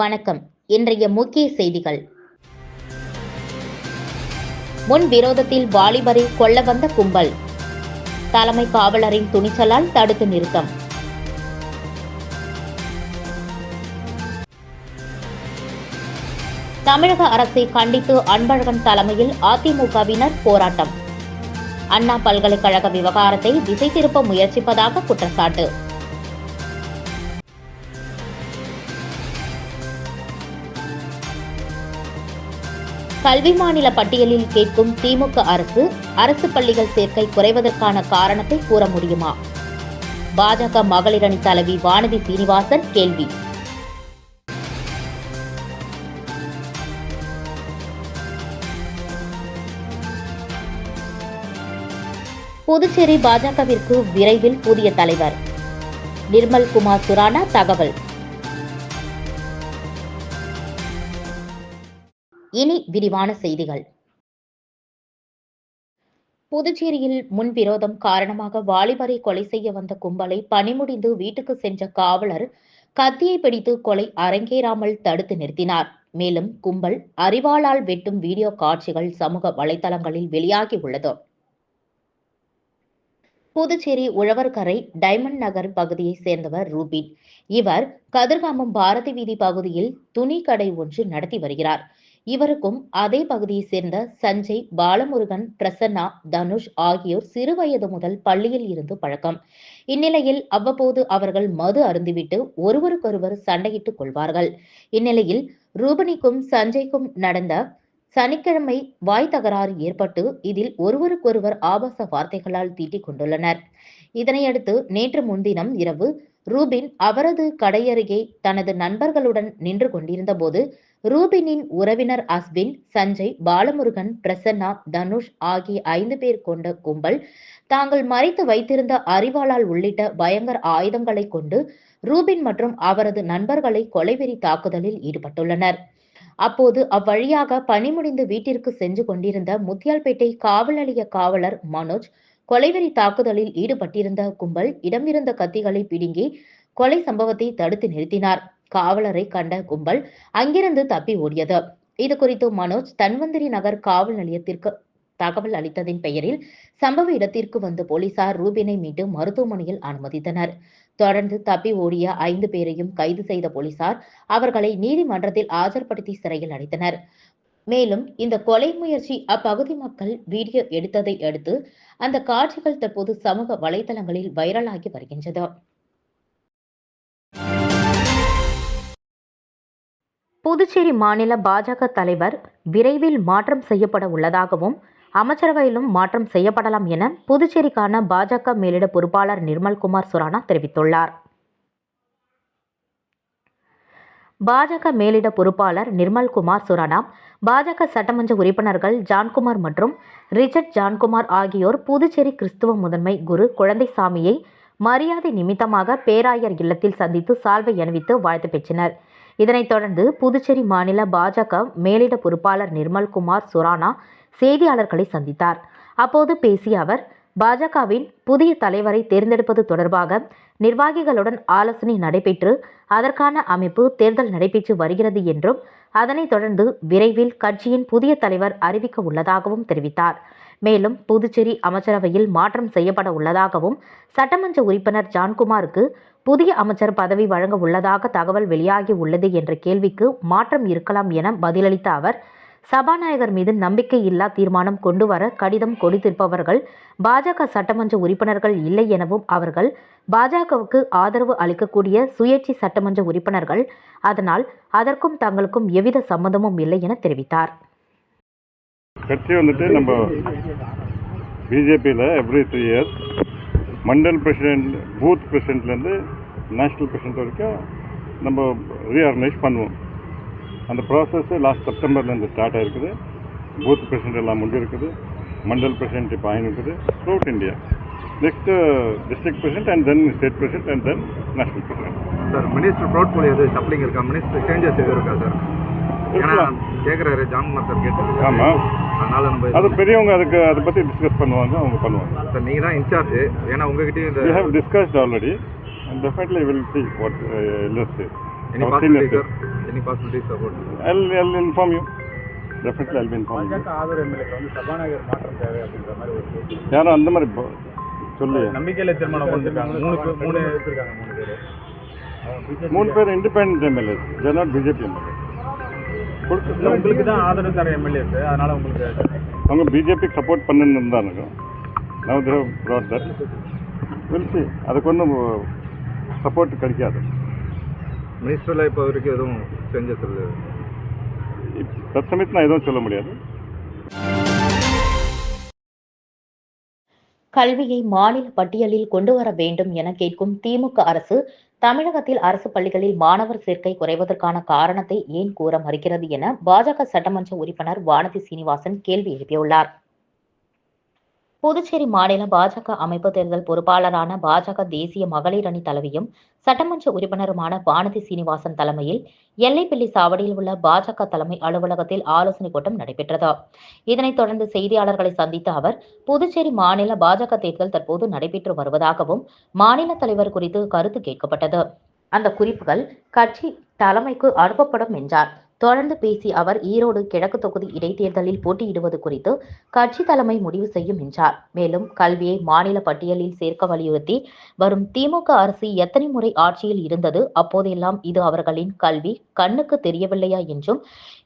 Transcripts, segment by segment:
வணக்கம். இன்றைய முக்கிய செய்திகள். முன் விரோதத்தில் வாலிபரை கொல்ல வந்த கும்பல். தலைமை காவலரின் துணிச்சலால் தடுத்து நிறுத்தம். தமிழக அரசை கண்டித்து அன்பழகன் தலைமையில் அதிமுகவினர் போராட்டம். அண்ணா பல்கலைக்கழக விவகாரத்தை திசை திருப்ப முயற்சிப்பதாக குற்றச்சாட்டு. கல்வி மாநில பட்டியலில் கேட்கும் திமுக அரசு அரசு பள்ளிகள் சேர்க்கை குறைவதற்கான காரணத்தை கூற முடியுமா? பாஜக மகளிரணி தலைவி வானதி சீனிவாசன் கேள்வி. புதுச்சேரி பாஜகவிற்கு விரைவில் புதிய தலைவர். நிர்மல் குமார் சுரானா தகவல். இனி விரிவான செய்திகள். புதுச்சேரியில் முன்விரோதம் காரணமாக வாலிபரை கொலை செய்ய வந்த கும்பலை பணிமுடிந்து வீட்டுக்கு சென்ற காவலர் கத்தியை பிடித்து கொலை அரங்கேறாமல் தடுத்து நிறுத்தினார். மேலும் கும்பல் அறிவாளால் வெட்டும் வீடியோ காட்சிகள் சமூக வலைதளங்களில் வெளியாகி உள்ளது. புதுச்சேரி உழவர்கரை டைமண்ட் நகர் பகுதியைச் சேர்ந்தவர் ரூபின். இவர் கதிர்காமம் பாரதி வீதி பகுதியில் துணி கடை ஒன்று நடத்தி வருகிறார். இவருக்கும் அதே பகுதியைச் சேர்ந்த சஞ்சய் பாலமுருகன் பிரசன்னா தனுஷ் ஆகியோர் சிறுவயது முதல் பள்ளியில் இருந்து பழக்கம். இந்நிலையில் அவ்வப்போது அவர்கள் மது அருந்திவிட்டு ஒருவருக்கொருவர் சண்டையிட்டுக் கொள்வார்கள். இந்நிலையில் ரூபனிக்கும் சஞ்சய்க்கும் நடந்த சனிக்கிழமை வாய் தகராறு ஏற்பட்டு இதில் ஒருவருக்கொருவர் ஆபாச வார்த்தைகளால் தீட்டிக் கொண்டுள்ளனர். இதனையடுத்து நேற்று முன்தினம் இரவு ரூபின் அவரது கடையருகே தனது நண்பர்களுடன் நின்று கொண்டிருந்த போது ரூபினின் உறவினர் அஸ்பின் சஞ்சய் பாலமுருகன் பிரசன்னா தனுஷ் ஆகிய ஐந்து பேர் கொண்ட கும்பல் தாங்கள் மறைத்து வைத்திருந்த அறிவாளால் உள்ளிட்ட பயங்கர ஆயுதங்களை கொண்டு ரூபின் மற்றும் அவரது நண்பர்களை கொலைவெறி தாக்குதலில் ஈடுபட்டுள்ளனர். அப்போது அவ்வழியாக பணி முடிந்து வீட்டிற்கு சென்று கொண்டிருந்த முத்தியால்பேட்டை காவல் நிலைய காவலர் மனோஜ் கொலைவெறி தாக்குதலில் ஈடுபட்டிருந்த கும்பல் இடமிருந்த கத்திகளை பிடுங்கி கொலை சம்பவத்தை தடுத்து நிறுத்தினார். காவலரை கண்ட கும்பல் அங்கிருந்து தப்பி ஓடியது. இது குறித்து மனோஜ் தன்வந்திரி நகர் காவல் நிலையத்திற்கு தகவல் அளித்ததின் பெயரில் சம்பவ இடத்திற்கு வந்த போலீசார் ரூபினை மீட்டு மருத்துவமனையில் அனுமதித்தனர். தொடர்ந்து தப்பி ஓடிய ஐந்து பேரையும் கைது செய்த போலீசார் அவர்களை நீதிமன்றத்தில் ஆஜர்படுத்தி சிறையில் அடைத்தனர். மேலும் இந்த கொலை முயற்சி அப்பகுதி மக்கள் வீடியோ எடுத்ததை அடுத்து அந்த காட்சிகள் தற்போது சமூக வலைதளங்களில் வைரலாகி வருகின்றது. புதுச்சேரி மாநில பாஜக தலைவர் விரைவில் மாற்றம் செய்யப்பட உள்ளதாகவும் அமைச்சரவையிலும் மாற்றம் செய்யப்படலாம் என புதுச்சேரிக்கான பாஜக மேலிட பொறுப்பாளர் நிர்மல்குமார் சுரானா தெரிவித்துள்ளார். பாஜக மேலிட பொறுப்பாளர் நிர்மல்குமார் சுரானா பாஜக சட்டமன்ற உறுப்பினர்கள் ஜான்குமார் மற்றும் ரிச்சர்ட் ஜான்குமார் ஆகியோர் புதுச்சேரி கிறிஸ்துவ முதன்மை குரு குழந்தைசாமியை மரியாதை நிமித்தமாக பேராயர் இல்லத்தில் சந்தித்து சால்வை அணிவித்து வாழ்த்து பெற்றனர். இதனைத் தொடர்ந்து புதுச்சேரி மாநில பாஜக மேலிட பொறுப்பாளர் நிர்மல்குமார் சுரானா செய்தியாளர்களை சந்தித்தார். அப்போது பேசிய அவர் பாஜகவின் புதிய தலைவரை தேர்ந்தெடுப்பது தொடர்பாக நிர்வாகிகளுடன் ஆலோசனை நடைபெற்று அதற்கான அமைப்பு தேர்தல் நடைபெற்று வருகிறது என்றும் அதனைத் தொடர்ந்து விரைவில் கட்சியின் புதிய தலைவர் அறிவிக்க உள்ளதாகவும் தெரிவித்தார். மேலும் புதுச்சேரி அமைச்சரவையில் மாற்றம் செய்யப்பட உள்ளதாகவும் சட்டமன்ற உறுப்பினர் ஜான்குமாருக்கு புதிய அமைச்சர் பதவி வழங்க உள்ளதாக தகவல் வெளியாகி உள்ளது என்ற கேள்விக்கு மாற்றம் இருக்கலாம் என பதிலளித்த அவர் சபாநாயகர் மீது நம்பிக்கை இல்லா தீர்மானம் கொண்டு வர கடிதம் கொடுத்திருப்பவர்கள் பாஜக சட்டமன்ற உறுப்பினர்கள் இல்லை எனவும் அவர்கள் பாஜகவுக்கு ஆதரவு அளிக்கக்கூடிய சுயேட்சை சட்டமன்ற உறுப்பினர்கள் அதனால் அதற்கும் தங்களுக்கும் எவ்வித சம்மந்தமும் இல்லை என தெரிவித்தார். கட்சி வந்துட்டு நம்ம பிஜேபியில் every three years Mandal president booth பிரசிடென்ட்லேருந்து national president வரைக்கும் நம்ம ரீஆர்கனைஸ் பண்ணுவோம். அந்த ப்ராசஸ் லாஸ்ட் செப்டம்பர்லேருந்து ஸ்டார்ட் ஆயிருக்குது. பூத் பிரசிடென்ட் எல்லாம் முடிஞ்சிருக்குது. மண்டல் பிரசிடென்ட் இப்போ ஆகிருக்குது throughout India next district president and then state president and then national president sir minister portfolio எது சப்ளிங் இருக்கா? மினிஸ்டர் சேஞ்சஸ் எதுவும் இருக்கா சார் ஏன்னா கேட்குறாரு ஜான்குமார் சார் கேட்டு ஆமாம் அதனால நம்ம அது பெரியவங்க அதுக்கு அதை பற்றி டிஸ்கஸ் பண்ணுவாங்க அவங்க பண்ணுவாங்க. சார் நீங்கள் தான் இன்சார்ஜ் ஏன்னா உங்ககிட்டயும் இந்த have discussed already, and definitely we'll see what uh, let's say. Any. Any possibility support I'll, I'll inform you. Definitely I'll be informing you. பாஜக ஆதரவு எம்எல்ஏக்கு வந்து சபாநாயகர் மாற்றம் தேவை அப்படின்ற மாதிரி ஒரு பேச்சு. யாரும் அந்த மாதிரி ப- சொல்லி. நம்பிக்கையில தீர்மானம் கொண்டிருக்காங்க மூணு பேர் மூணு எடுத்திருக்காங்க மூணு பேர். மூணு பேர் independent MLAs they're not BJP MLA. உங்களுக்கு தான் ஆதரவு தர எம்எல்ஏஸ் அதனால உங்களுக்கு அவங்க பிஜேபிக்கு சப்போர்ட் பண்ணுன்னு இருந்தானுங்க நவ் தேவ் ப்ராட் தட் அதுக்கு ஒன்றும் சப்போர்ட் கிடைக்காது. மினிஸ்டரில் இப்போ வரைக்கும் எதுவும் சேஞ்சஸ் இல்லை. இப் தற்சமயத்து நான் எதுவும் சொல்ல முடியாது. கல்வியை மாநில பட்டியலில் கொண்டு வர வேண்டும் என கேட்கும் திமுக அரசு தமிழகத்தில் அரசு பள்ளிகளில் மாணவர் சேர்க்கை குறைவதற்கான காரணத்தை ஏன் கூற மறுக்கிறது என பாஜக சட்டமன்ற உறுப்பினர் வானதி சீனிவாசன் கேள்வி எழுப்பியுள்ளார். புதுச்சேரி மாநில பாஜக அமைப்பு தேர்தல் பொறுப்பாளரான பாஜக தேசிய மகளிர் அணி தலைவியும் சட்டமன்ற உறுப்பினருமான வானதி சீனிவாசன் தலைமையில் எல்லைப்பள்ளி சாவடியில் உள்ள பாஜக தலைமை அலுவலகத்தில் ஆலோசனைக் கூட்டம் நடைபெற்றது. இதனைத் தொடர்ந்து செய்தியாளர்களை சந்தித்த அவர் புதுச்சேரி மாநில பாஜக தேர்தல் தற்போது நடைபெற்று வருவதாகவும் மாநில தலைவர் குறித்து கருத்து கேட்கப்பட்டது. அந்த குறிப்புகள் கட்சி தலைமைக்கு அனுப்பப்படும் என்றார். தொடர்ந்து பேசிய அவர் ஈரோடு கிழக்கு தொகுதி இடைத்தேர்தலில் போட்டியிடுவது குறித்து கட்சி தலைமை முடிவு செய்யும் என்றார். மேலும் கல்வியை மாநில பட்டியலில் சேர்க்க வலியுறுத்தி வரும் திமுக அரசு எத்தனை முறை ஆட்சியில் இருந்தது அப்போதெல்லாம் இது அவர்களின் கல்வி கண்ணுக்கு தெரியவில்லையா என்றும்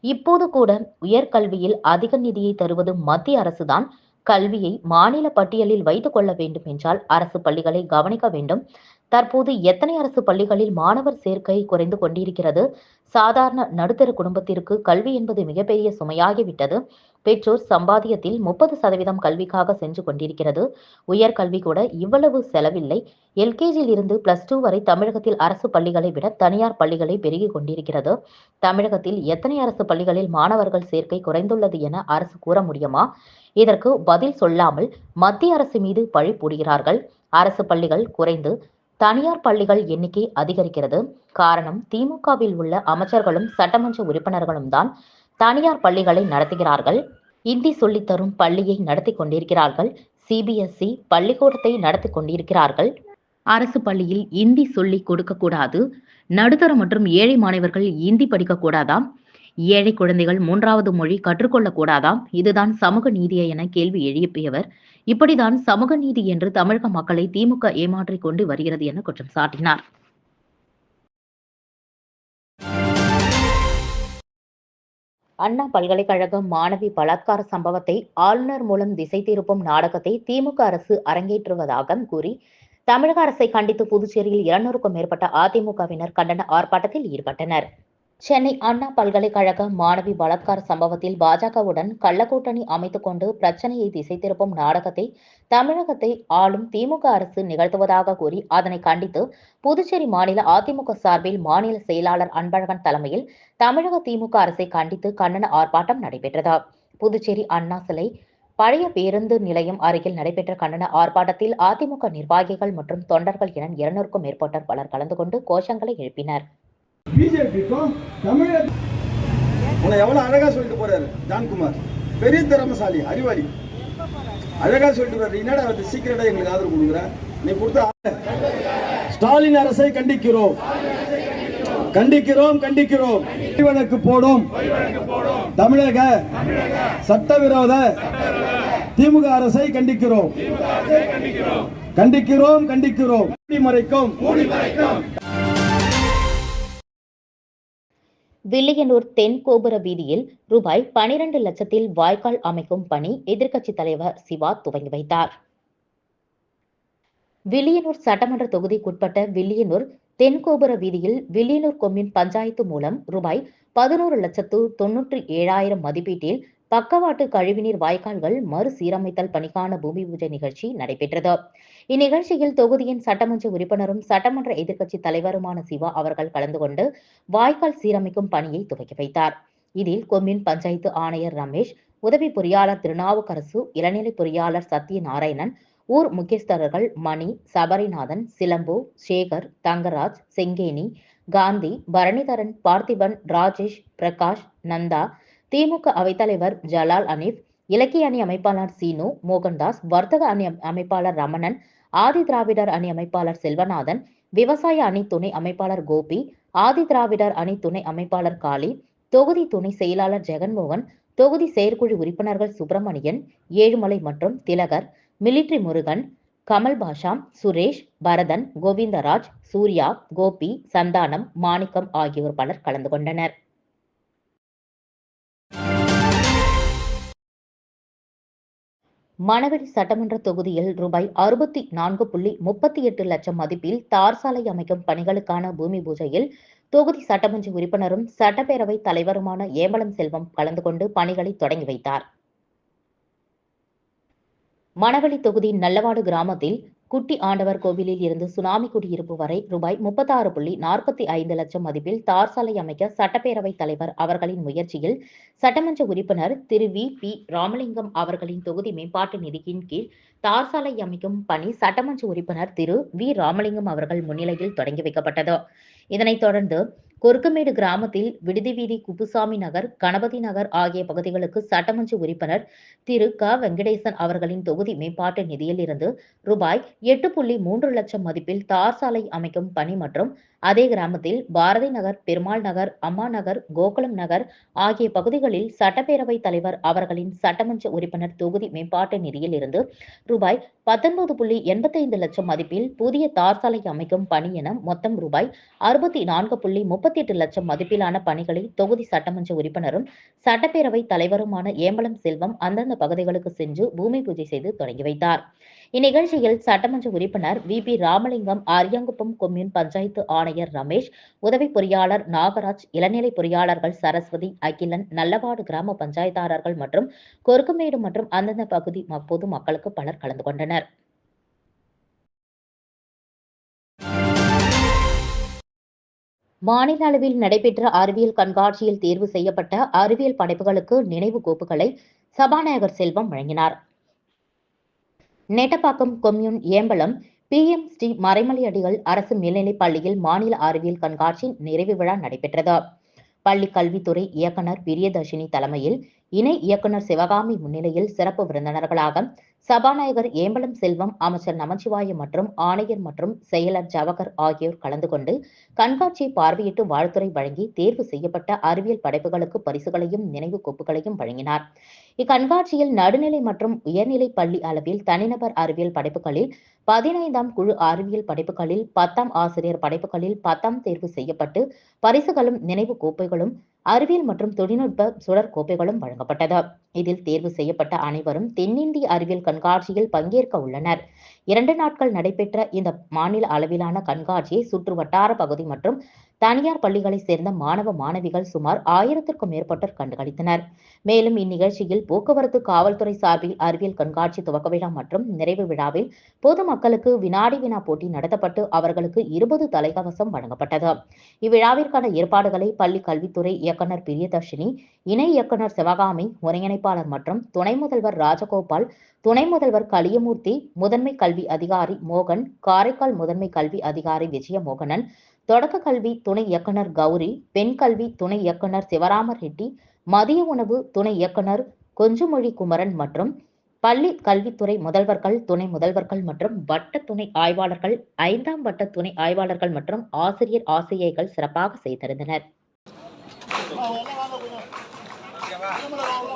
இப்போது கூட உயர்கல்வியில் அதிக நிதியை தருவது மத்திய அரசுதான் கல்வியை மாநில பட்டியலில் வைத்துக் கொள்ள வேண்டும் என்றால் அரசு பள்ளிகளை கவனிக்க வேண்டும் தற்போது எத்தனை அரசு பள்ளிகளில் மாணவர் சேர்க்கை குறைந்து கொண்டிருக்கிறது? சாதாரண நடுத்தர குடும்பத்திற்கு கல்வி என்பது மிகப்பெரிய சுமையாகிவிட்டது. பெற்றோர் சம்பாதியத்தில் முப்பது சதவீதம் கல்விக்காக சென்று கொண்டிருக்கிறது. உயர்கல்வி கூட இவ்வளவு செலவில்லை. எல்கேஜியில் இருந்து பிளஸ் டூ வரை தமிழகத்தில் அரசு பள்ளிகளை விட தனியார் பள்ளிகளை பெருகிக் கொண்டிருக்கிறது. தமிழகத்தில் எத்தனை அரசு பள்ளிகளில் மாணவர்கள் சேர்க்கை குறைந்துள்ளது என அரசு கூற முடியுமா? இதற்கு பதில் சொல்லாமல் மத்திய அரசு மீது பழி போடுகிறார்கள் அரசு பள்ளிகள் குறைந்து தனியார் பள்ளிகள் எண்ணிக்கை அதிகரிக்கிறது. காரணம் திமுகவில் உள்ள அமைச்சர்களும் சட்டமன்ற உறுப்பினர்களும் தான் தனியார் பள்ளிகளை நடத்துகிறார்கள். இந்தி சொல்லித்தரும் பள்ளியை நடத்தி கொண்டிருக்கிறார்கள். சிபிஎஸ்இ பள்ளிக்கூடத்தை நடத்தி கொண்டிருக்கிறார்கள். அரசு பள்ளியில் இந்தி சொல்லி கொடுக்கக்கூடாது நடுத்தர மற்றும் ஏழை மாணவர்கள் இந்தி படிக்கக்கூடாதாம் ஏழை குழந்தைகள் மூன்றாவது மொழி கற்றுக்கொள்ளக்கூடாதாம்? இதுதான் சமூக நீதியா என கேள்வி எழுப்பியவர். இப்படிதான் சமூக நீதி என்று தமிழக மக்களை திமுக ஏமாற்றிக் கொண்டு வருகிறது என குற்றம் சாட்டினார். அண்ணா பல்கலைக்கழக மாணவி பலாத்கார சம்பவத்தை ஆளுநர் மூலம் திசை திருப்பும் நாடகத்தை திமுக அரசு அரங்கேற்றுவதாக கூறி தமிழக அரசை கண்டித்து புதுச்சேரியில் இருநூறுக்கும் மேற்பட்ட அதிமுகவினர் கண்டன ஆர்ப்பாட்டத்தில் ஈடுபட்டனர். சென்னை அண்ணா பல்கலைக்கழக மாணவி பலாத்கார சம்பவத்தில் பாஜகவுடன் கள்ளக்கூட்டணி அமைத்துக் கொண்டு பிரச்சனையை திசை திருப்பும் நாடகத்தை தமிழகத்தை ஆளும் திமுக அரசு நிகழ்த்துவதாக கூறி அதனை கண்டித்து புதுச்சேரி மாநில அதிமுக சார்பில் மாநில செயலாளர் அன்பழகன் தலைமையில் தமிழக திமுக அரசை கண்டித்து கண்டன ஆர்ப்பாட்டம் நடைபெற்றது. புதுச்சேரி அண்ணா சிலை பழைய பேருந்து நிலையம் அருகில் நடைபெற்ற கண்டன ஆர்ப்பாட்டத்தில் அதிமுக நிர்வாகிகள் மற்றும் தொண்டர்கள் என இருநூறுக்கும் மேற்பட்டோர் பலர் கலந்து கொண்டு கோஷங்களை எழுப்பினர். பிஜேபிக்கும் தமிழக உன்னை எவ்வளவு அழகா சொல்லிட்டு போறாரு ஜான்குமார். பெரிய திறமசாலி அறிவாளி. அழகா சொல்லிட்டு போறாரு. என்னடா வந்து சீக்கிரட்டா எங்களுக்கு ஆதரவு கொடுக்குற? நீ கொடுத்த ஸ்டாலின் அரசை கண்டிக்கிறோம். கண்டிக்கிறோம் கண்டிக்கிறோம். வழக்கு போடும். தமிழக சட்டவிரோத திமுக அரசை கண்டிக்கிறோம். கண்டிக்கிறோம் கண்டிக்கிறோம். மூடி மறைக்கும். வில்லியனூர் தென் கோபுர வீதியில் ரூபாய் பனிரெண்டு லட்சத்தில் வாய்க்கால் அமைக்கும் பணி எதிர்க்கட்சித் தலைவர் சிவா துவங்கி வைத்தார். வில்லியனூர் சட்டமன்ற தொகுதிக்குட்பட்ட வில்லியனூர் தென்கோபுர வீதியில் வில்லியனூர் கொம்யூன் பஞ்சாயத்து மூலம் ரூபாய் பதினோரு லட்சத்து தொன்னூற்றி ஏழாயிரம் மதிப்பீட்டில் பக்கவாட்டு கழிவுநீர் வாய்க்கால்கள் மறுசீரமைத்தல் பணிக்கான பூமி பூஜை நிகழ்ச்சி நடைபெற்றது. இந்நிகழ்ச்சியில் தொகுதியின் சட்டமன்ற உறுப்பினரும் சட்டமன்ற எதிர்க்கட்சி தலைவருமான சிவா அவர்கள் கலந்து கொண்டு வாய்க்கால் சீரமைக்கும் பணியை துவக்கி வைத்தார். இதில் கொம்யூன் பஞ்சாயத்து ஆணையர் ரமேஷ் உதவி பொறியாளர் திருநாவுக்கரசு இளநிலை பொறியாளர் சத்யநாராயணன் ஊர் முக்கியஸ்தர்கள் மணி சபரிநாதன் சிலம்பு சேகர் தங்கராஜ் செங்கேனி காந்தி பரணிதரன் பார்த்திபன் ராஜேஷ் பிரகாஷ் நந்தா திமுக அவைத்தலைவர் ஜலால் அனீப் இலக்கிய அணி அமைப்பாளர் சீனு மோகன்தாஸ் வர்த்தக அணி அமைப்பாளர் ரமணன் ஆதி திராவிடர் அணி அமைப்பாளர் செல்வநாதன் விவசாய அணி துணை அமைப்பாளர் கோபி ஆதிதிராவிடர் அணி துணை அமைப்பாளர் காளி தொகுதி துணை செயலாளர் ஜெகன்மோகன் தொகுதி செயற்குழு உறுப்பினர்கள் சுப்பிரமணியன் ஏழுமலை மற்றும் திலகர் மிலிட்ரி முருகன் கமல் பாஷா சுரேஷ் பரதன் கோவிந்தராஜ் சூர்யா கோபி சந்தானம் மாணிக்கம் ஆகியோர் பலர் கலந்து கொண்டனர். மணவெளி சட்டமன்ற தொகுதியில் ரூபாய் அறுபத்தி நான்கு புள்ளி முப்பத்தி எட்டு லட்சம் மதிப்பில் தார் சாலை அமைக்கும் பணிகளுக்கான பூமி பூஜையில் தொகுதி சட்டமன்ற உறுப்பினரும் சட்டப்பேரவை தலைவருமான ஏம்பலம் செல்வம் கலந்து கொண்டு பணிகளை தொடங்கி வைத்தார். மணவெளி தொகுதி நல்லவாடு கிராமத்தில் குட்டி ஆண்டவர் கோவிலில் இருந்து சுனாமி குடியிருப்பு வரை ரூபாய் முப்பத்தாறு புள்ளி நாற்பத்தி ஐந்து லட்சம் மதிப்பில் தார் சாலை அமைக்க சட்டப்பேரவைத் தலைவர் அவர்களின் முயற்சியில் சட்டமன்ற உறுப்பினர் திரு வி பி ராமலிங்கம் அவர்களின் தொகுதி மேம்பாட்டு நிதியின் கீழ் தார் சாலை அமைக்கும் பணி சட்டமன்ற உறுப்பினர் திரு வி ராமலிங்கம் அவர்கள் முன்னிலையில் தொடங்கி வைக்கப்பட்டது. இதனைத் தொடர்ந்து கொருக்கமேடு கிராமத்தில் விடுதி வீதி குப்புசாமி நகர் கணபதி நகர் ஆகிய பகுதிகளுக்கு சட்டமன்ற உறுப்பினர் திரு. க. வெங்கடேசன் அவர்களின் தொகுதி மேம்பாட்டு நிதியில் இருந்து ரூபாய் எட்டு புள்ளி மூன்று லட்சம் மதிப்பில் தார் சாலை அமைக்கும் பணி மற்றும் அதே கிராமத்தில் பாரதி நகர் பெருமாள் நகர் அம்மா நகர் கோகுலம் நகர் ஆகிய பகுதிகளில் சட்டப்பேரவை தலைவர் அவர்களின் சட்டமன்ற உறுப்பினர் தொகுதி மேம்பாட்டு நிதியில் இருந்து ரூபாய் பத்தொன்பது புள்ளி எண்பத்தைந்து லட்சம் மதிப்பில் புதிய தார் சாலை அமைக்கும் பணி என மொத்தம் ரூபாய் அறுபத்தி நான்கு புள்ளி முப்பத்தி எட்டு லட்சம் மதிப்பிலான பணிகளை தொகுதி சட்டமன்ற உறுப்பினரும் சட்டப்பேரவை தலைவருமான ஏம்பலம் செல்வம் அந்தந்த பகுதிகளுக்கு சென்று பூமி பூஜை செய்து தொடங்கி வைத்தார். இந்நிகழ்ச்சியில் சட்டமன்ற உறுப்பினர் V P Ramalingam Ariyankuppam commune panchayat ஆணையர் ரமேஷ் உதவி பொறியாளர் நாகராஜ் இளநிலை பொறியாளர்கள் சரஸ்வதி அகிலன் நல்லவாடு கிராம பஞ்சாயத்தாரர்கள் மற்றும் கொருக்குமேடு மற்றும் அந்தந்த பகுதி பொது மக்களுக்கு பலர் கலந்து கொண்டனர். மாநில அளவில் நடைபெற்ற அறிவியல் கண்காட்சியில் தேர்வு செய்யப்பட்ட அறிவியல் படைப்புகளுக்கு நினைவு கோப்புகளை சபாநாயகர் செல்வம் வழங்கினார். Nettapakkam commune Embalam P. M. Sri Maraimalaiyadigal அரசு மேல்நிலைப் பள்ளியில் மாநில அறிவியல் கண்காட்சி நிறைவு விழா நடைபெற்றது. பள்ளி கல்வித்துறை இயக்குனர் பிரியதர்ஷினி தலைமையில் இணை இயக்குனர் சிவகாமி முன்னிலையில் சிறப்பு விருந்தினர்களாக சபாநாயகர் ஏம்பலம் செல்வம் அமைச்சர் நமச்சிவாயம் மற்றும் ஆணையர் மற்றும் செயலர் ஜவகர் ஆகியோர் கலந்து கொண்டு கண்காட்சியை பார்வையிட்டு வாழ்த்துறை வழங்கி தேர்வு செய்யப்பட்ட அறிவியல் படைப்புகளுக்கு பரிசுகளையும் நினைவு கோப்புகளையும் வழங்கினார். இக்கண்காட்சியில் நடுநிலை மற்றும் உயர்நிலை பள்ளி அளவில் தனிநபர் அறிவியல் படைப்புகளில் பதினைந்தாம் குழு அறிவியல் படைப்புகளில் பத்தாம் ஆசிரியர் படைப்புகளில் பத்தாம் தேர்வு செய்யப்பட்டு பரிசுகளும் நினைவு கோப்பைகளும் அறிவியல் மற்றும் தொழில்நுட்ப சுடர் கோப்பைகளும் வழங்கப்பட்டது. இதில் தேர்வு செய்யப்பட்ட அனைவரும் தென்னிந்திய அறிவியல் கண்காட்சியில் பங்கேற்க உள்ளனர். இரண்டு நாட்கள் நடைபெற்ற இந்த மாநில அளவிலான கண்காட்சியை சுற்று வட்டார பகுதி மற்றும் தனியார் பள்ளிகளைச் சேர்ந்த மாணவ மாணவிகள் சுமார் ஆயிரத்திற்கும் மேற்பட்டோர் கண்டுகளித்தனர். மேலும் இந்நிகழ்ச்சியில் போக்குவரத்து காவல்துறை சார்பில் அறிவியல் கண்காட்சி துவக்க விழா மற்றும் நிறைவு விழாவில் பொதுமக்களுக்கு வினாடி வினா போட்டி நடத்தப்பட்டு அவர்களுக்கு இருபது தலைக்கவசம் வழங்கப்பட்டது. இவ்விழாவிற்கான ஏற்பாடுகளை பள்ளி கல்வித்துறை இயக்குனர் பிரியதர்ஷினி இணை இயக்குனர் சிவகாமி ஒருங்கிணைப்பாளர் மற்றும் துணை முதல்வர் ராஜகோபால் துணை முதல்வர் கலியமூர்த்தி முதன்மை கல்வி அதிகாரி மோகன் காரைக்கால் முதன்மை கல்வி அதிகாரி விஜயமோகனன் தொடக்க கல்வி துணை இயக்குனர் கௌரி பெண் கல்வி துணை இயக்குனர் சிவராம ரெட்டி மதிய உணவு துணை இயக்குனர் கொஞ்சமொழி குமரன் மற்றும் பள்ளி கல்வித்துறை முதல்வர்கள் துணை முதல்வர்கள் மற்றும் வட்ட துணை ஆய்வாளர்கள் ஐந்தாம் வட்ட துணை ஆய்வாளர்கள் மற்றும் ஆசிரியர் ஆசிரியைகள் சிறப்பாக செய்திருந்தனர்.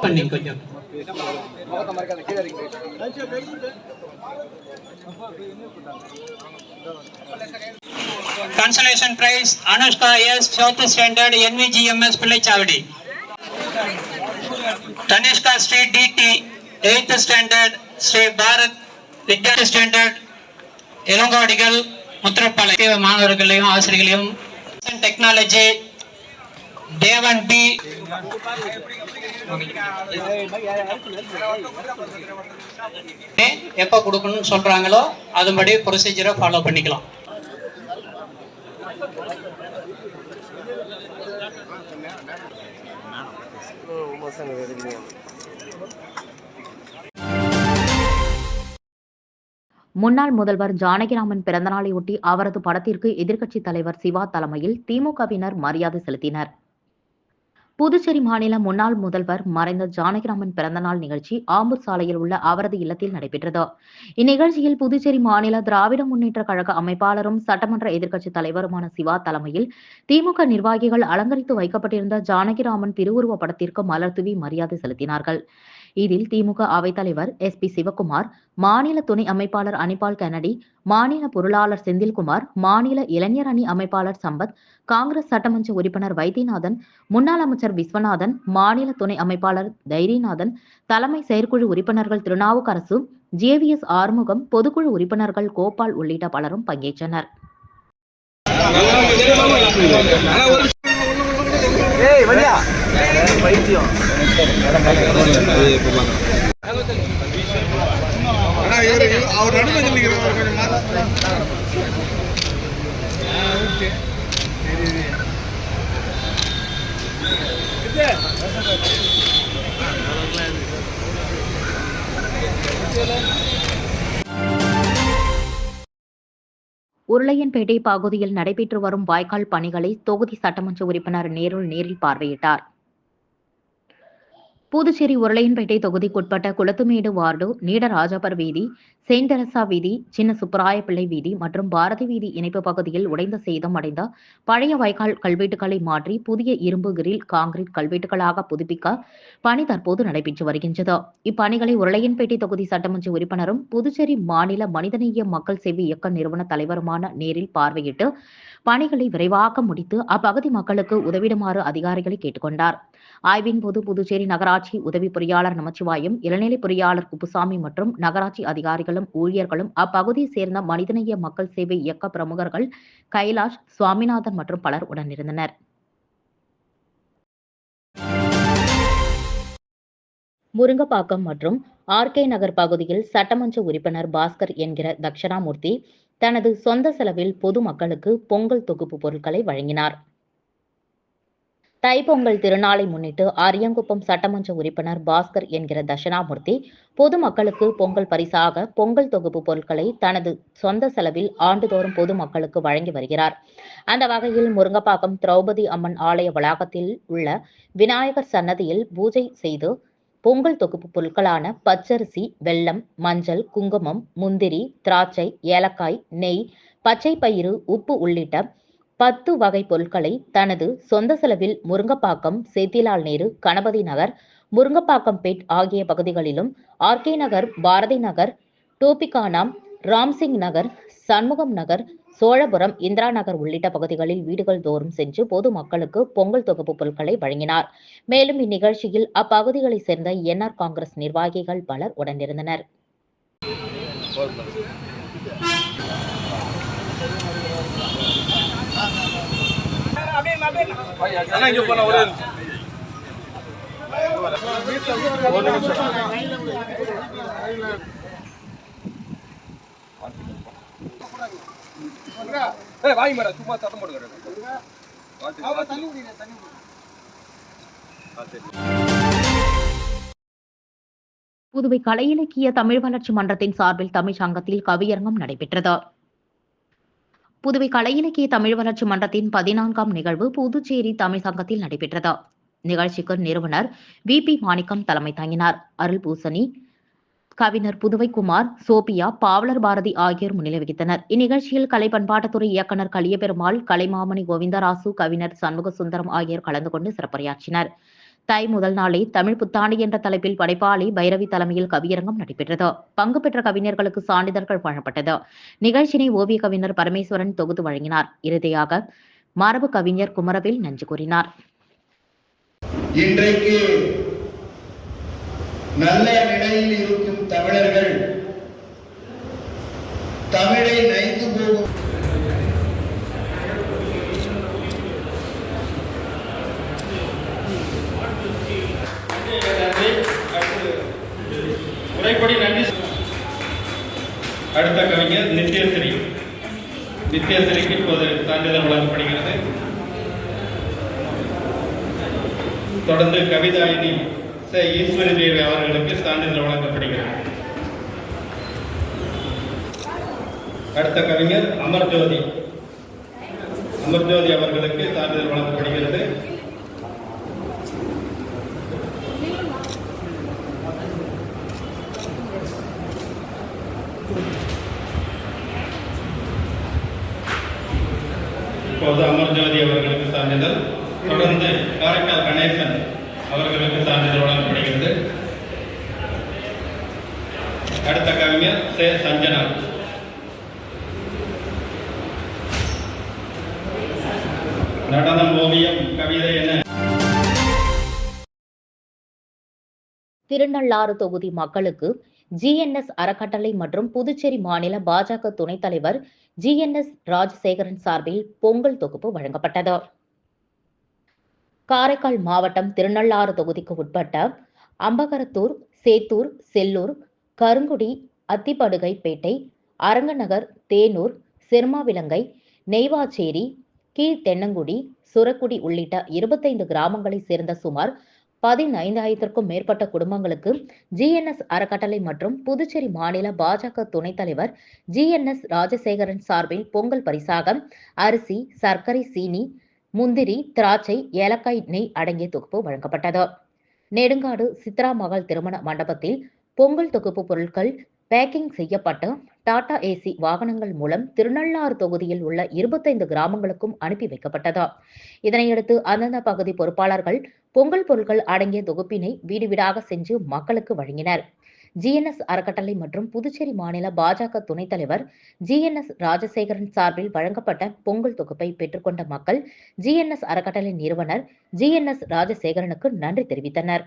பண்ணி கொஞ்சம் consolation prize Anushka S south standard NVGMS Pillaichavadi Tanishka Sri DD eight standard Sri Bharat Vidya standard Ilangoadigal Muthirapalayam மாணவர்களையும் ஆசிரியர்களையும் டெக்னாலஜி தேவன் பி. எப்போ கொடுக்கணும்னு சொல்றாங்களோ அதுபடி ப்ரொசீஜரை ஃபாலோ பண்ணிக்கலாம். முன்னாள் முதல்வர் ஜானகிராமன் பிறந்தநாளையொட்டி அவரது படத்திற்கு எதிர்க்கட்சித் தலைவர் சிவா தலைமையில் திமுகவினர் மரியாதை செலுத்தினர். புதுச்சேரி மாநில முன்னாள் முதல்வர் மறைந்த ஜானகிராமன் பிறந்தநாள் நிகழ்ச்சி ஆம்பூர் சாலையில் உள்ள அவரது இல்லத்தில் நடைபெற்றது. இந்நிகழ்ச்சியில் புதுச்சேரி மாநில திராவிட முன்னேற்ற கழக அமைப்பாளரும் சட்டமன்ற எதிர்க்கட்சி தலைவருமான சிவா தலைமையில் திமுக நிர்வாகிகள் அலங்கரித்து வைக்கப்பட்டிருந்த ஜானகிராமன் திருவுருவ படத்திற்கு மலர் தூவி மரியாதை செலுத்தினார்கள். இதில் திமுக அவைத்தலைவர் எஸ் பி சிவகுமார் மாநில துணை அமைப்பாளர் அனிபால் கெனடி மாநில பொருளாளர் செந்தில்குமார் மாநில இளைஞர் அணி அமைப்பாளர் சம்பத் காங்கிரஸ் சட்டமன்ற உறுப்பினர் வைத்தியநாதன் முன்னாள் அமைச்சர் விஸ்வநாதன் மாநில துணை அமைப்பாளர் தைரியநாதன் தலைமை செயற்குழு உறுப்பினர்கள் திருநாவுக்கரசு ஜேவிஎஸ் ஆறுமுகம் பொதுக்குழு உறுப்பினர்கள் கோபால் உள்ளிட்ட பலரும் பங்கேற்றனர். அவர் நிற்கிறவர் கொஞ்சம் உருளையன்பேட்டை பகுதியில் நடைபெற்று வரும் வாய்க்கால் பணிகளை தொகுதி சட்டமன்ற உறுப்பினர் நேருள் நேரில் பார்வையிட்டார். புதுச்சேரி உருளையன்பேட்டை தொகுதிக்குட்பட்ட குளத்துமேடு வார்டு நீடராஜாபர் வீதி செயின்ட் தெரசா வீதி சின்ன சுப்பராயப்பிள்ளை வீதி மற்றும் பாரதி வீதி இணைப்பு பகுதியில் உடைந்த சேதம் அடைந்த பழைய வாய்க்கால் கல்வெட்டுகளை மாற்றி புதிய இரும்பு கிரில் காங்கிரீட் கல்வெட்டுகளாக புதுப்பிக்க பணி தற்போது நடைபெற்று வருகின்றது. இப்பணிகளை உருளையன்பேட்டை தொகுதி சட்டமன்ற உறுப்பினரும் புதுச்சேரி மாநில மனிதநேய மக்கள் சேவை இயக்க நிறுவன தலைவருமான நேரில் பார்வையிட்டு பணிகளை விரைவாக முடித்து அப்பகுதி மக்களுக்கு உதவிடுமாறு அதிகாரிகளை கேட்டுக்கொண்டார். ஆய்வின் போது புதுச்சேரி நகராட்சி உதவி பொறியாளர் நமச்சிவாயம் இளநிலை பொறியாளர் குப்புசாமி மற்றும் நகராட்சி அதிகாரிகளும் ஊழியர்களும் அப்பகுதியை சேர்ந்த மனிதநேய மக்கள் சேவை இயக்க பிரமுகர்கள் கைலாஷ் சுவாமிநாதன் மற்றும் பலர் உடனிருந்தனர். முருங்கப்பாக்கம் மற்றும் ஆர்கே நகர் பகுதியில் சட்டமன்ற உறுப்பினர் பாஸ்கர் என்கிற தக்ஷணாமூர்த்தி தனது சொந்த செலவில் பொதுமக்களுக்கு பொங்கல் தொகுப்பு பொருட்களை வழங்கினார். தைப்பொங்கல் திருநாளை முன்னிட்டு அரியங்குப்பம் சட்டமன்ற உறுப்பினர் பாஸ்கர் என்கிற தட்சணாமூர்த்தி பொதுமக்களுக்கு பொங்கல் பரிசாக பொங்கல் தொகுப்பு பொருட்களை தனது சொந்த செலவில் ஆண்டுதோறும் பொதுமக்களுக்கு வழங்கி வருகிறார். அந்த வகையில் முருங்கப்பாக்கம் திரௌபதி அம்மன் ஆலய வளாகத்தில் உள்ள விநாயகர் சன்னதியில் பூஜை செய்து பொங்கல் தொகுப்பு பொருட்களான பச்சரிசி வெல்லம் மஞ்சள் குங்குமம் முந்திரி திராட்சை ஏலக்காய் நெய் பச்சை பயிறு உப்பு உள்ளிட்ட பத்து வகை பொருட்களை தனது சொந்த செலவில் முருங்கப்பாக்கம் சேத்திலால் நேரு கணபதி நகர் முருங்கப்பாக்கம் பேட் ஆகிய பகுதிகளிலும் ஆர்கே நகர் பாரதி நகர் டோபிகானாம் ராம்சிங் நகர் சண்முகம் நகர் சோழபுரம் இந்திரா நகர் உள்ளிட்ட பகுதிகளில் வீடுகள் தோறும் சென்று பொதுமக்களுக்கு பொங்கல் தொகுப்பு பொருட்களை வழங்கினார் மேலும் இந்நிகழ்ச்சியில் அப்பகுதிகளைச் சேர்ந்த என்ஆர் காங்கிரஸ் நிர்வாகிகள் பலர் உடனிருந்தனர் Thank you. ஏய் வாங்கி மேடம் சும்மா சத்தம் போடுங்க புதுவை கலை இலக்கிய தமிழ் வளர்ச்சி மன்றத்தின் சார்பில் தமிழ் சங்கத்தில் கவியரங்கம் நடைபெற்றது. புதுவை கலை இலக்கிய தமிழ் வளர்ச்சி மன்றத்தின் பதினான்காம் நிகழ்வு புதுச்சேரி தமிழ் சங்கத்தில் நடைபெற்றது. நிகழ்ச்சிக்கு நிறுவனர் வி பி மாணிக்கம் தலைமை தாங்கினார். அருள் பூசணி கவிஞர் புதுவைக்குமார் சோபியா பாவலர் பாரதி ஆகியோர் முன்னிலை வகித்தனர். இந்நிகழ்ச்சியில் கலை பண்பாட்டுத்துறை இயக்குனர் கலியபெருமாள் கலைமாமணி கோவிந்தராசு கவிஞர் சண்முக சுந்தரம் ஆகியோர் கலந்து கொண்டு சிறப்புரையாற்றினர். தை முதல் நாளே தமிழ் புத்தாண்டு என்ற தலைப்பில் படைப்பாளி பைரவி தலைமையில் கவியரங்கம் நடைபெற்றது. பங்கு பெற்ற கவிஞர்களுக்கு சான்றிதழ்கள் வழங்கப்பட்டது. நிகழ்ச்சியினை ஓவிய கவிஞர் பரமேஸ்வரன் தொகுத்து வழங்கினார். இறுதியாக மரபு கவிஞர் குமரவேல் நன்றி கூறினார். இன்றைக்கு நல்ல நிலையில் இருக்கும் தமிழர்கள் தமிழை நைந்து போகும். முறைப்படி நன்றி. அடுத்த கவிஞர் நித்யஸ்ரீ நித்யஸ்ரீக்கு இப்போது சான்றிதழ் வழங்கப்படுகிறது. தொடர்ந்து கவிதாயினி ஈஸ்வரி தேவி அவர்களுக்கு சான்றிதழ் வழங்கப்படுகிறது. அடுத்த கவிஞர் அமர்ஜோதி அமர்ஜோதி அவர்களுக்கு சான்றிதழ் வழங்கப்படுகிறது. இப்போது அமர்ஜோதி அவர்களுக்கு சான்றிதழ். தொடர்ந்து காரைக்கால் கணேசன். அவர்களுக்கு சான்றிதழ் வழங்கப்படுகிறது. அடுத்த கவிஞர் சே சஞ்சனா. நடனம் ஓவியம் கவிதை என திருநள்ளாறு தொகுதி மக்களுக்கு ஜிஎன்எஸ் அறக்கட்டளை மற்றும் புதுச்சேரி மாநில பாஜக துணைத் தலைவர் ஜிஎன்எஸ் ராஜசேகரன் சார்பில் பொங்கல் தொகுப்பு வழங்கப்பட்டது. காரைக்கால் மாவட்டம் திருநள்ளாறு தொகுதிக்கு உட்பட்ட அம்பகரத்தூர் சேத்தூர் செல்லூர் கருங்குடி அத்திப்படுகைப்பேட்டை அரங்கநகர் தேனூர் செர்மாவிலங்கை நெய்வாச்சேரி கீழ்த்தென்னங்குடி சுரக்குடி உள்ளிட்ட இருபத்தைந்து கிராமங்களைச் சேர்ந்த சுமார் பதினைந்தாயிரத்திற்கும் மேற்பட்ட குடும்பங்களுக்கு ஜிஎன்எஸ் அறக்கட்டளை மற்றும் புதுச்சேரி மாநில பாஜக துணைத் தலைவர் ஜிஎன்எஸ் ராஜசேகரன் சார்பில் பொங்கல் பரிசாக அரிசி சர்க்கரை சீனி முந்திரி திராட்சை ஏலக்காய் நெய் அடங்கிய தொகுப்பு வழங்கப்பட்டது. நெடுங்காடு சித்ரா மகள் திருமண மண்டபத்தில் பொங்கல் தொகுப்பு பொருட்கள் பேக்கிங் செய்யப்பட்டு டாடா ஏசி வாகனங்கள் மூலம் திருநள்ளாறு தொகுதியில் உள்ள இருபத்தைந்து கிராமங்களுக்கும் அனுப்பி வைக்கப்பட்டது. இதனையடுத்து அந்தந்த பகுதி பொறுப்பாளர்கள் பொங்கல் பொருட்கள் அடங்கிய தொகுப்பினை வீடு வீடாக சென்று மக்களுக்கு வழங்கினர். ஜிஎன்எஸ் அறக்கட்டளை மற்றும் புதுச்சேரி மாநில பாஜக துணைத் தலைவர் ஜிஎன்எஸ் ராஜசேகரன் சார்பில் வழங்கப்பட்ட பொங்கல் தொகுப்பை பெற்றுக்கொண்ட மக்கள் ஜிஎன்எஸ் அறக்கட்டளை நிறுவனர் ஜிஎன்எஸ் ராஜசேகரனுக்கு நன்றி தெரிவித்தனர்.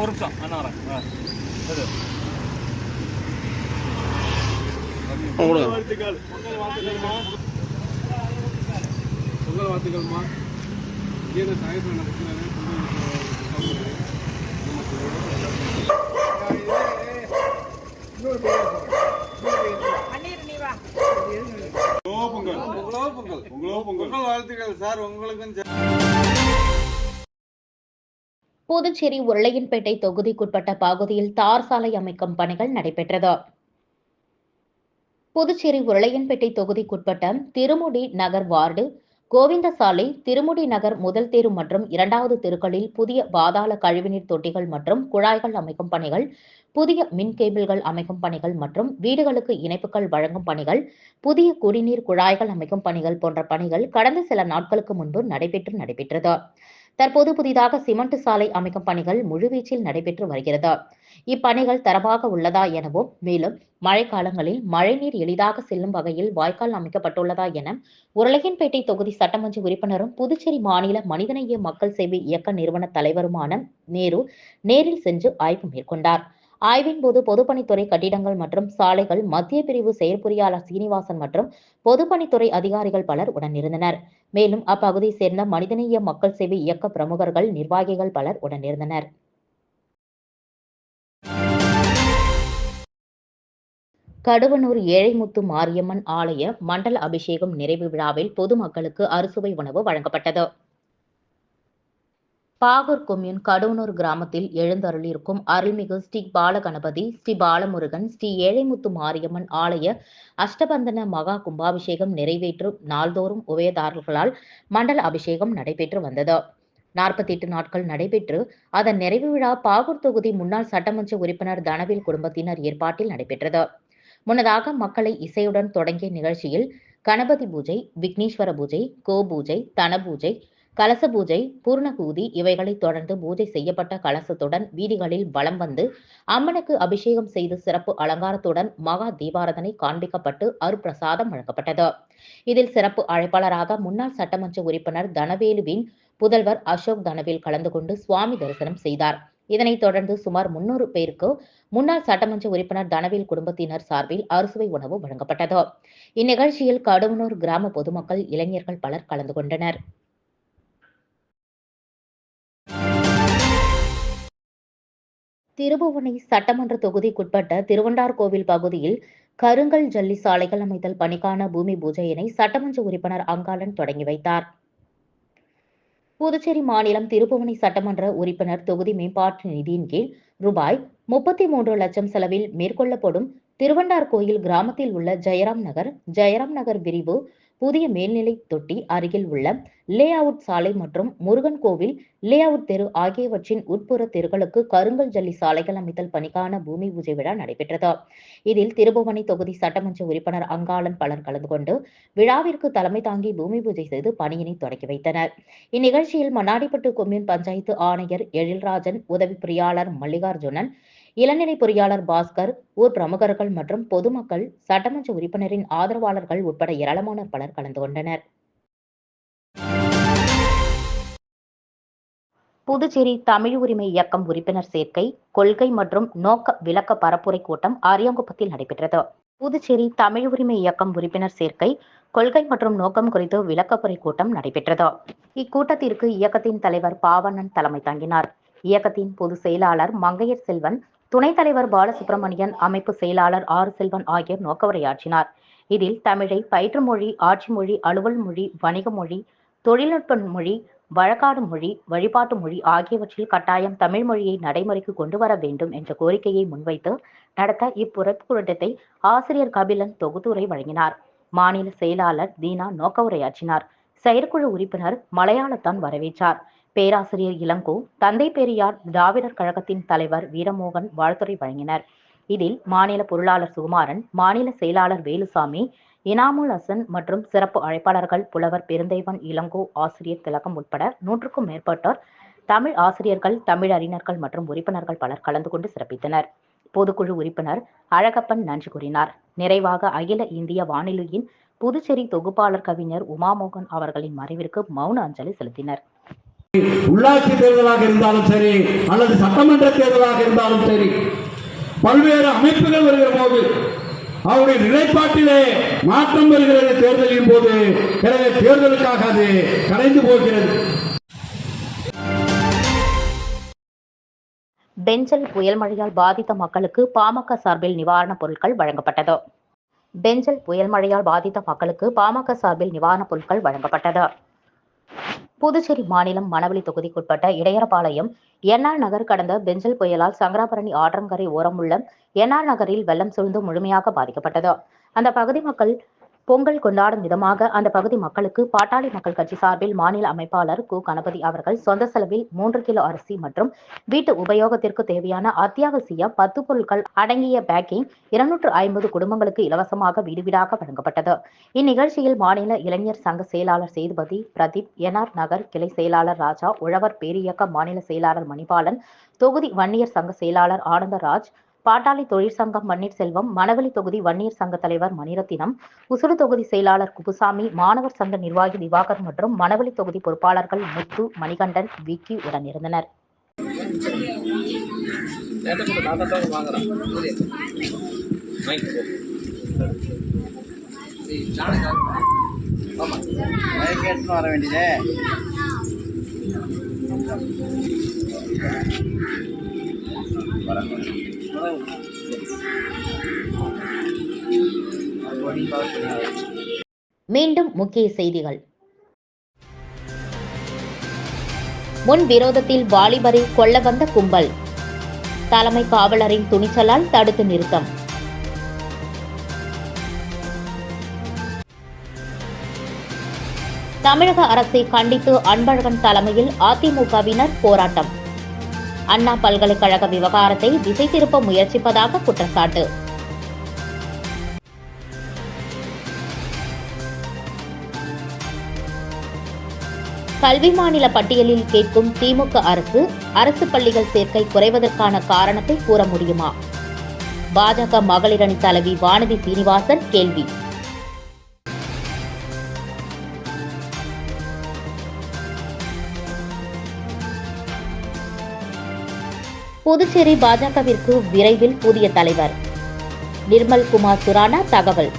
ஒரு நிமிஷம். அண்ணா வரேன் இது பொங்கல் வாழ்த்துக்கள். பொங்கல் வாழ்த்துக்கள்மா பொங்கல் வாழ்த்துக்கள்மா. ஏதோ சாயப்பண்ண பொங்கல் பொங்கலோ பொங்கல் பொங்கலோ பொங்கல் வாழ்த்துக்கள் சார் உங்களுக்கும் புதுச்சேரி உருளையன்பேட்டை தொகுதிக்குட்பட்ட பகுதியில் தார் சாலை அமைக்கும் பணிகள் நடைபெற்றது. புதுச்சேரி உருளையன்பேட்டை தொகுதிக்குட்பட்ட திருமுடி நகர் வார்டு கோவிந்தசாலை திருமுடி நகர் முதல் தெரு மற்றும் இரண்டாவது தெருக்களில் புதிய பாதாள கழிவுநீர் தொட்டிகள் மற்றும் குழாய்கள் அமைக்கும் பணிகள் புதிய மின் கேபிள்கள் அமைக்கும் பணிகள் மற்றும் வீடுகளுக்கு இணைப்புகள் வழங்கும் பணிகள் புதிய குடிநீர் குழாய்கள் அமைக்கும் பணிகள் போன்ற பணிகள் கடந்த சில நாட்களுக்கு முன்பு நடைபெற்று நடைபெற்றது. தற்போது புதிதாக சிமெண்ட் சாலை அமைக்கும் பணிகள் முழுவீச்சில் நடைபெற்று வருகிறது. இப்பணிகள் தரமாக உள்ளதா எனவும் மேலும் மழைக்காலங்களில் மழைநீர் எளிதாக செல்லும் வகையில் வாய்க்கால் அமைக்கப்பட்டுள்ளதா என உருளையன்பேட்டை தொகுதி சட்டமன்ற உறுப்பினரும் புதுச்சேரி மாநில மனிதநேய மக்கள் சேவை இயக்க நிறுவன தலைவருமான நேரு நேரில் சென்று ஆய்வு மேற்கொண்டார். ஆய்வின் போது பொதுப்பணித்துறை கட்டிடங்கள் மற்றும் சாலைகள் மத்திய பிரிவு செயற்பொறியாளர் சீனிவாசன் மற்றும் பொதுப்பணித்துறை அதிகாரிகள் பலர் உடனிருந்தனர். மேலும் அப்பகுதியை சேர்ந்த மனிதநேய மக்கள் சேவை இயக்க பிரமுகர்கள் நிர்வாகிகள் பலர் உடனிருந்தனர். கடுவனூர் ஏழைமுத்து மாரியம்மன் ஆலய மண்டல அபிஷேகம் நிறைவு விழாவில் பொதுமக்களுக்கு அறுசுவை உணவு வழங்கப்பட்டது. பாகூர் கொம்யூன் கடவுனூர் கிராமத்தில் எழுந்தருளிருக்கும் அருள்மிகு ஸ்ரீ பாலகணபதி ஸ்ரீ பாலமுருகன் ஸ்ரீ ஏழைமுத்து மாரியம்மன் ஆலய அஷ்டபந்தன மகா கும்பாபிஷேகம் நிறைவேற்றும் நாள்தோறும் உபயதாரர்களால் மண்டல அபிஷேகம் நடைபெற்று வந்தது. நாற்பத்தி எட்டு நாட்கள் நடைபெற்று அதன் நிறைவு விழா பாகூர் தொகுதி முன்னாள் சட்டமன்ற உறுப்பினர் தனவில் குடும்பத்தினர் ஏற்பாட்டில் நடைபெற்றது. முன்னதாக மக்களை இசையுடன் தொடங்கிய நிகழ்ச்சியில் கணபதி பூஜை விக்னேஸ்வர பூஜை கோ பூஜை தன பூஜை கலச பூஜை பூர்ணகூதி இவைகளைத் தொடர்ந்து பூஜை செய்யப்பட்ட கலசத்துடன் வீதிகளில் வலம் வந்து அம்மனுக்கு அபிஷேகம் செய்து சிறப்பு அலங்காரத்துடன் மகா தீபாரதனை காண்பிக்கப்பட்டு அருப்பிரசாதம் வழங்கப்பட்டது. இதில் சிறப்பு அழைப்பாளராக முன்னாள் சட்டமன்ற உறுப்பினர் தனவேலுவின் புதல்வர் அசோக் தனவேல் கலந்து கொண்டு சுவாமி தரிசனம் செய்தார். இதனைத் தொடர்ந்து சுமார் முன்னூறு பேருக்கு முன்னாள் சட்டமன்ற உறுப்பினர் தனவேல் குடும்பத்தினர் சார்பில் அறுசுவை உணவு வழங்கப்பட்டது. இந்நிகழ்ச்சியில் கடுவனூர் கிராம பொதுமக்கள் இளைஞர்கள் பலர் கலந்து கொண்டனர். திருபுவனை சட்டமன்ற தொகுதிக்குட்பட்ட திருவண்டார்கோவில் பகுதியில் கருங்கல் ஜல்லி சாலைகள் அமைத்தல் பணிக்கான பூமி பூஜையினை சட்டமன்ற உறுப்பினர் அங்காளன் தொடங்கி வைத்தார். புதுச்சேரி மாநிலம் திருப்புவனை சட்டமன்ற உறுப்பினர் தொகுதி மேம்பாட்டு நிதியின் கீழ் ரூபாய் முப்பத்தி மூன்று லட்சம் செலவில் மேற்கொள்ளப்படும் திருவண்டார் கோயில் கிராமத்தில் உள்ள ஜெயராம் நகர் ஜெயராம் நகர் விரிவு புதிய மேல்நிலை தொட்டி அருகில் உள்ள லே அவுட் சாலை மற்றும் முருகன் கோவில் லே அவுட் தெரு ஆகியவற்றின் உட்புற தெருக்களுக்கு கருங்கல் ஜல்லி சாலைகள் அமைத்தல் பணிக்கான பூமி பூஜை விழா நடைபெற்றது. இதில் திருபுவனை தொகுதி சட்டமன்ற உறுப்பினர் அங்காளன் பலர் கலந்து கொண்டு விழாவிற்கு தலைமை தாங்கி பூமி பூஜை செய்து பணியினை தொடங்கி வைத்தனர். இந்நிகழ்ச்சியில் மண்ணாடிப்பட்டு கொம்யூன் பஞ்சாயத்து ஆணையர் எழில்ராஜன் உதவி பொறியாளர் மல்லிகார்ஜுனன் இளநிலை பொறியாளர் பாஸ்கர் ஊர் பிரமுகர்கள் மற்றும் பொதுமக்கள் சட்டமன்ற உறுப்பினரின் ஆதரவாளர்கள் உட்பட ஏராளமானோர் பலர் கலந்து கொண்டனர். புதுச்சேரி தமிழ் உரிமை இயக்கம் உறுப்பினர் சேர்க்கை கொள்கை மற்றும் நோக்க விளக்க பரப்புரை கூட்டம் அரியாங்குப்பத்தில் நடைபெற்றது. புதுச்சேரி தமிழ் உரிமை இயக்கம் உறுப்பினர் சேர்க்கை கொள்கை மற்றும் நோக்கம் குறித்து விளக்கப்புரை கூட்டம் நடைபெற்றது. இக்கூட்டத்திற்கு இயக்கத்தின் தலைவர் பாவண்ணன் தலைமை தாங்கினார். இயக்கத்தின் பொதுச் செயலாளர் மங்கையர் செல்வன் துணைத் தலைவர் பாலசுப்ரமணியன் அமைப்பு செயலாளர் ஆர். செல்வன் ஆகியோர் நோக்கவுரையாற்றினார். இதில் தமிழை பயிற்று மொழி ஆட்சி மொழி அலுவல் மொழி வணிக மொழி தொழில்நுட்ப மொழி வழக்காடு மொழி வழிபாட்டு மொழி ஆகியவற்றில் கட்டாயம் தமிழ் மொழியை நடைமுறைக்கு கொண்டு வர வேண்டும் என்ற கோரிக்கையை முன்வைத்து நடத்த இப்புறக்கூட்டத்தை ஆசிரியர் கபிலன் தொகுத்துரை வழங்கினார். மாநில செயலாளர் தீனா நோக்கவுரையாற்றினார். செயற்குழு உறுப்பினர் மலையாளத்தான் வரவேற்றார். பேராசிரியர் இளங்கோ தந்தை பெரியார் திராவிடர் கழகத்தின் தலைவர் வீரமோகன் வாழ்த்துறை வழங்கினர். இதில் மாநில பொருளாளர் சுகுமாரன் மாநில செயலாளர் வேலுசாமி இனாமுல் ஹசன் மற்றும் சிறப்பு அழைப்பாளர்கள் புலவர் பெருந்தேவன் இளங்கோ ஆசிரியர் திலகம் உட்பட நூற்றுக்கும் மேற்பட்டோர் தமிழ் ஆசிரியர்கள் தமிழ் அறிஞர்கள் மற்றும் உறுப்பினர்கள் பலர் கலந்து கொண்டு சிறப்பித்தனர். பொதுக்குழு உறுப்பினர் அழகப்பன் நன்றி கூறினார். நிறைவாக அகில இந்திய வானொலியின் புதுச்சேரி தொகுப்பாளர் கவிஞர் உமாமோகன் அவர்களின் மறைவிற்கு மௌன அஞ்சலி செலுத்தினர். உள்ளாட்சி தேர்தலாக இருந்தாலும் சரி அல்லது சட்டமன்ற தேர்தலாக இருந்தாலும் சரி பல்வேறு அமைப்புகள் வருகிற போது அவருடைய நிலைப்பாட்டிலே மாற்றம் வருகிறது தேர்தலின் போது. எனவே தேர்தலுக்காக அது கலைந்து போகிறது. பெஞ்சல் புயல் மழையால் பாதித்த மக்களுக்கு பாமக சார்பில் நிவாரணப் பொருட்கள் வழங்கப்பட்டது. பெஞ்சல் புயல் மழையால் பாதித்த மக்களுக்கு பாமக சார்பில் நிவாரணப் பொருட்கள் வழங்கப்பட்டது. புதுச்சேரி மாநிலம் மணவெளி தொகுதிக்குட்பட்ட இடையரபாளையம் என்ஆர் நகர் கடந்த பெஞ்சல் புயலால் சங்கராபரணி ஆற்றங்கரை ஓரமுள்ள என்ஆர் நகரில் வெள்ளம் சூழ்ந்து முழுமையாக பாதிக்கப்பட்டது. அந்த பகுதி மக்கள் பொங்கல் கொண்டாடும் விதமாக அந்த பகுதி மக்களுக்கு பாட்டாளி மக்கள் கட்சி சார்பில் மாநில அமைப்பாளர் கு. கணபதி அவர்கள் சொந்த செலவில் மூன்று கிலோ அரிசி மற்றும் வீட்டு உபயோகத்திற்கு தேவையான அத்தியாவசிய பத்து பொருட்கள் அடங்கிய பேக்கிங் இருநூற்று ஐம்பது குடும்பங்களுக்கு இலவசமாக வீடு வீடாக வழங்கப்பட்டது. இந்நிகழ்ச்சியில் மாநில இளைஞர் சங்க செயலாளர் சேதுபதி பிரதீப் என்ஆர் நகர் கிளை செயலாளர் ராஜா உழவர் பேரியக்க மாநில செயலாளர் மணிபாலன் தொகுதி வன்னியர் சங்க செயலாளர் ஆனந்தராஜ் பாட்டாளி தொழிற்சங்கம் பன்னீர்செல்வம் மணவெளி தொகுதி வன்னியர் சங்க தலைவர் மணிரத்தினம் உசுறு தொகுதி செயலாளர் குப்புசாமி மாணவர் சங்க நிர்வாகி திவாகர் மற்றும் மணவெளி தொகுதி பொறுப்பாளர்கள் முத்து மணிகண்டன் விக்கி உடனிருந்தனர். வர வேண்டியது. மீண்டும் முக்கிய செய்திகள். முன் விரோதத்தில் வாலிபரை கொல்ல வந்த கும்பல். தலைமை காவலரின் துணிச்சலால் தடுத்து நிறுத்தம். தமிழக அரசை கண்டித்து அன்பழகன் தலைமையில் அதிமுகவினர் போராட்டம். அண்ணா பல்கலைக்கழக விவகாரத்தை திசை திருப்ப முயற்சிப்பதாக குற்றச்சாட்டு. கல்வி மாநில பட்டியலில் கேட்கும் திமுக அரசு அரசு பள்ளிகள் சேர்க்கை குறைவதற்கான காரணத்தை கூற முடியுமா? பாஜக மகளிரணி தலைவி வானதி சீனிவாசன் கேள்வி. புதுச்சேரி பாஜகவிற்கு விரைவில் புதிய தலைவர். நிர்மல் குமார் சுரானா தகவல்.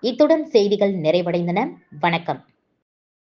இத்துடன் செய்திகள் நிறைவடைந்தன. வணக்கம்.